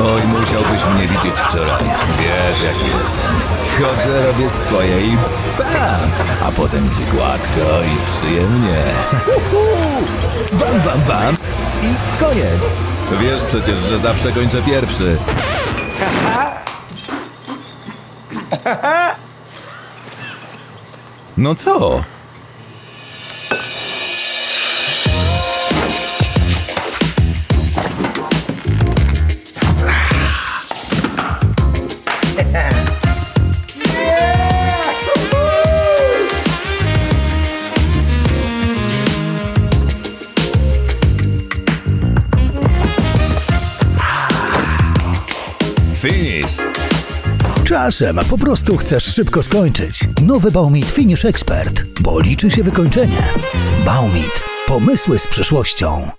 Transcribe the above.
Oj, musiałbyś mnie widzieć wczoraj. Wiesz, jaki jestem. Wchodzę, robię swoje i bam! A potem idzie gładko i przyjemnie. Bam, bam, bam i koniec. Wiesz przecież, że zawsze kończę pierwszy. No co? Finish! Czasem po prostu chcesz szybko skończyć. Nowy Baumit Finish Expert, bo liczy się wykończenie. Baumit. Pomysły z przyszłością.